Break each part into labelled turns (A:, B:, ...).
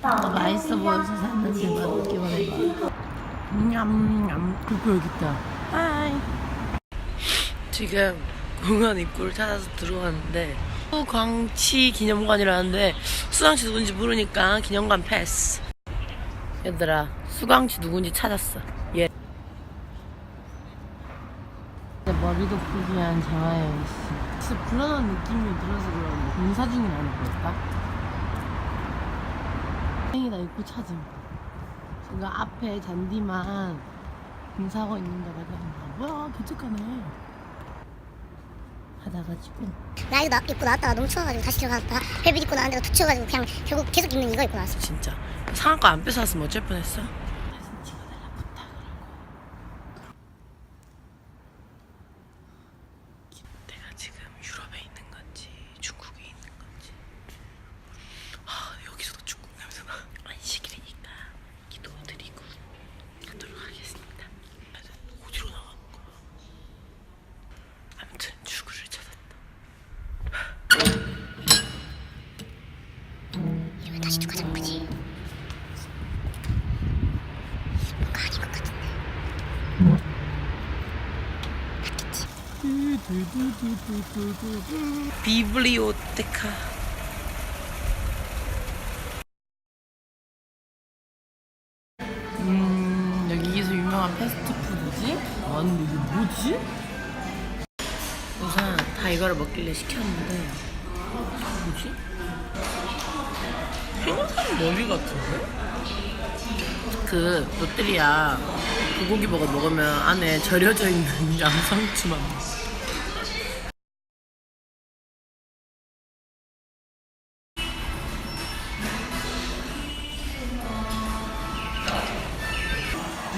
A: 더 맛있어 보여서 샀는데 맛없기만 해봐. 냠냠. 그거 여기 있다. 하이. 지금 공원 입구를 찾아서 들어왔는데 수광치 기념관이라는데 수광치 누군지 모르니까 기념관 패스. 얘들아 수광치 누군지 찾았어. 얘. 머리도 푸기한 장하영 씨. 진짜 불안한 느낌이 들어서 그런데 공사 중이 아닐 걸까? 다행이다 입구 찾음. 지금 앞에 잔디만 공사하고 있는 데가 그냥 뭐야 개척하네. 받아가지고
B: 나 이거 나, 입고 나왔다가 너무 추워가지고 다시 들어갔다가 벨벳 입고 나왔는데 또 추워가지고 그냥 결국 계속 입는 이거 입고 나왔어
A: 진짜 상한가 안 뺏어왔으면 어쩔 뻔했어. 사진 찍어달라 부탁을 하고. 내가 지금 유럽에 있는 건지 중국에 있는 건지. 아 여기서도 중국 냄새 나. 안식일이니까 기도드리고 가도록 하겠습니다. 어디로 나간 거야? 아무튼 출구를 찾았다.
B: 이 거 다시 축하하자는 거지 뭔가 아닌 것 같은데
A: 비블리오테카 음 여기서 유명한 패스트푸드지? 아니 이게 뭐지? 우선 다 이거를 먹길래 시켰는데 뭐지? 생각하는 머리 같은데? 그 롯데리아 불고기 버거 먹으면 안에 절여져 있는 양상추만.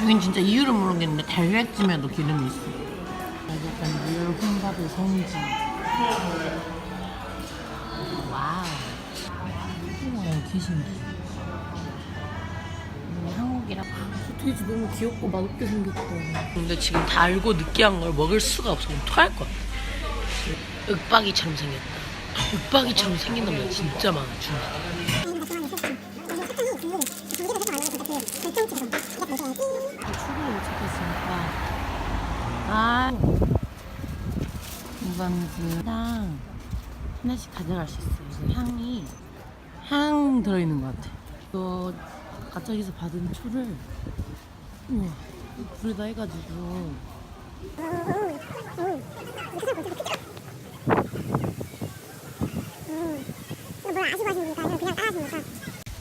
A: 여긴 진짜 이유를 모르겠는데 달걀찜에도 기름이 있어. 약간 리얼 혼밥의 성지. 우와, 개신기. 한국이라 돼지 너무 귀엽고 맛없게 생겼다. 근데 지금 달고 느끼한 걸 먹을 수가 없어. 것 같아. 윽박이처럼 생겼다. 윽박이처럼 생긴 놈들 진짜 많아, 찾았으니까 아 이건지랑 하나씩 가져갈 수 있어요 그래서 향이 향 들어있는 것 같아 또 가짝에서 받은 초를 우와 불에다 해가지고?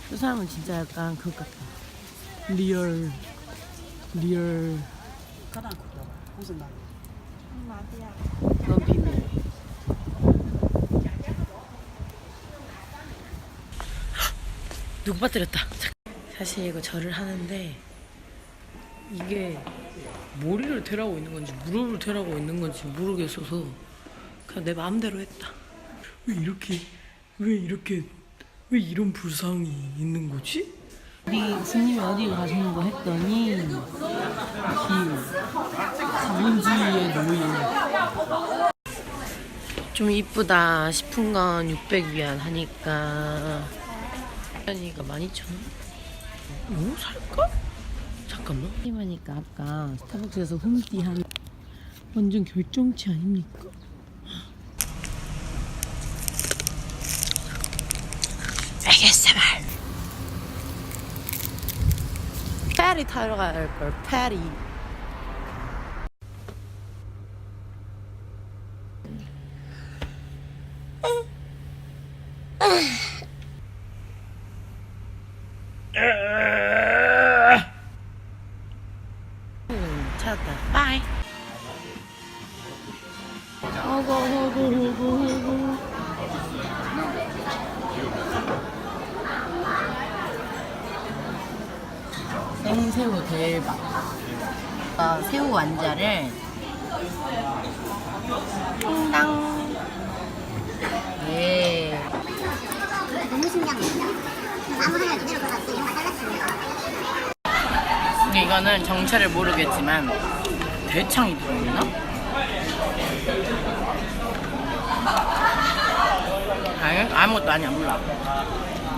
B: 그
A: 사람은 진짜 약간 그것 같아 리얼 리얼
C: 가장 크죠. 무슨 말?
A: 넌 비밀 누구 빠뜨렸다. 사실 이거 절을 하는데 이게 머리를 대라고 있는 건지 무릎을 대라고 있는 건지 모르겠어서 그냥 내 마음대로 했다. 왜 이렇게 왜 이렇게 왜 이런 불상이 있는 거지? 우리 스님이 어디 가시는 거 했더니 길 자본주의의 노예. 좀 이쁘다 싶은 건 600위안 하니까 현이가 12,000원? 뭐 살까? 잠깐만 이마니까 아까 스타벅스에서 홈티 한 완전 결정치 아닙니까? 페리 타러 갈 걸 페리 음, 찾았다. 바이. 호고 호고 호고 호고 생새우 대박. 어, 새우 완자를 퐁당 예
B: 너무 신기한 겁니다 아무 하나 그대로 걸어서 이런 거 잘랐습니다
A: 근데 이거는 정체를 모르겠지만 대창이 들어있나? 아니 아무것도 아니야 몰라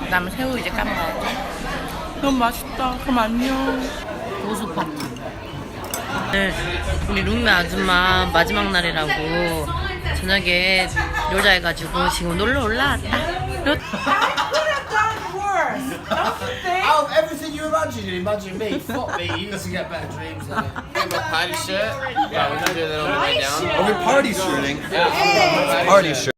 A: 그 다음에 새우 이제 까먹어야지
C: 너무 맛있다. 그럼 안녕.
A: 고수밥. 네, 우리 룸메 아줌마 마지막 날이라고 저녁에 놀자 해가지고 지금 놀러 올라왔다. 요-
D: Out of everything you imagine, you imagine me. Fuck me, you used to get better dreams than it.
E: Get my party shirt. Yeah, we can do that on the way down.
F: Are we party shooting?
E: Yeah.
F: Party shirt.